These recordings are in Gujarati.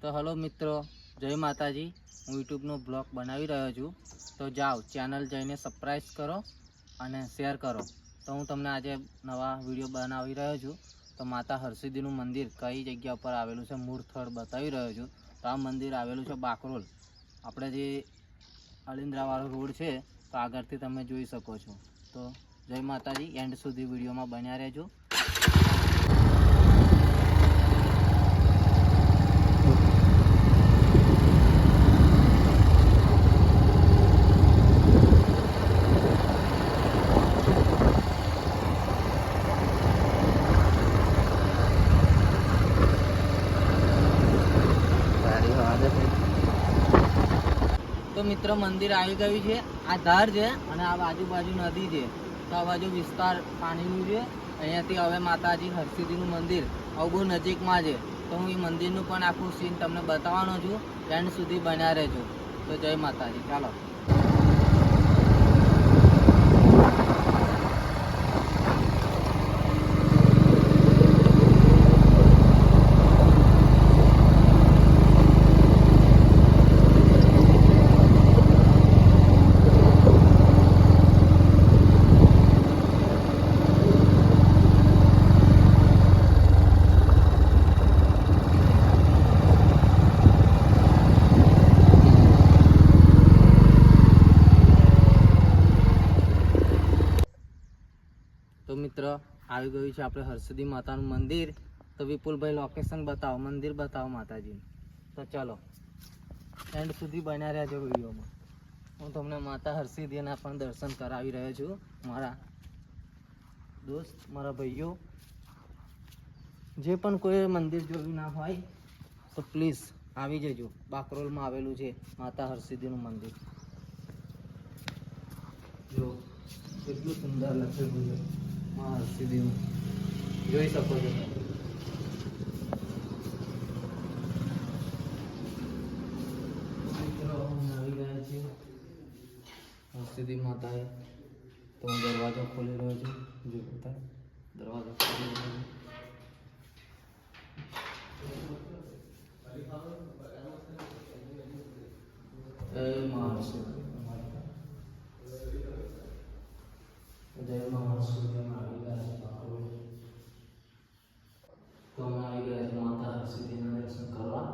તો હલો મિત્રો, જય માતાજી. હું યુટ્યુબનો બ્લોગ બનાવી રહ્યો છું. તો જાઓ, ચેનલ જઈને સબસ્ક્રાઈબ કરો અને શેર કરો. તો હું તમને આજે નવા વીડિયો બનાવી રહ્યો છું. તો માતા હરસિદ્ધિનું મંદિર કઈ જગ્યા ઉપર આવેલું છે મૂળ બતાવી રહ્યો છું. તો આ મંદિર આવેલું છે બાકરોલ. આપણે જે અલિન્દ્રાવાળો રોડ છે, તો આગળથી તમે જોઈ શકો છો. તો જય માતાજી એન્ડ સુધી વિડીયોમાં બન્યા રહેજો. તો મિત્ર, મંદિર આવી ગયું છે. આ ધાર છે અને આ આજુબાજુ નદી છે. તો આ બાજુ વિસ્તાર પાણીનું છે. અહીંયાથી હવે માતાજી હરસિદ્ધિનું મંદિર આવું બહુ નજીકમાં છે. તો હું એ મંદિરનું પણ આખું સીન તમને બતાવવાનો છું. એન્ડ સુધી બન્યા રહેજો. તો જય માતાજી. ચાલો. તો મિત્ર, આવી ગયું છે આપણે હરસિદ્ધિ માતાનું મંદિર. તો વિપુલભાઈ લોકેશન બતાવો, મંદિર બતાવો માતાજીનું. તો ચલો એન્ડ સુધી બન્યા રહેજો વિડીયોમાં. હું તમને માતા હરસિદ્ધિના પણ દર્શન કરાવી રહ્યો છું. મારા દોસ્ત, મારા ભાઈઓ, જે પણ કોઈ મંદિર જોયું ના હોય, તો પ્લીઝ આવી જજો. બાકરોલમાં આવેલું છે માતા હરસિદ્ધિનું મંદિર. જો, કેટલું સુંદર લખેલું છે મા હરસિદ્ધિનું જોઈ શકો છો તમે. મિત્રો અમે આવી ગયા છીએ હરસિદ્ધિ માતાએ તો હું દરવાજો ખોલી રહ્યો છું જો બતા દરવાજો ખોલી રહ્યો છું જય મા હરસિદ્ધિ જય મા હરસિદ્ધિમાં આવી ગયા છે બાપુ તો આવી ગયા છે, માતા હરસિદ્ધિના દર્શન કરવા.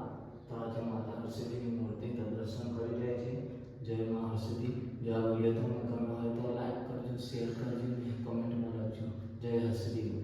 તો આજે માતા હરસિદ્ધિની મૂર્તિ દર્શન કરી રહ્યા છે. જય મા હરસિદ્ધિ. જો આ વીડિયો તમને ગમ્યો હોય તો લાઈક કરજો શેર કરજો કમેન્ટમાં લખજો. જય હરસિદ્ધિ.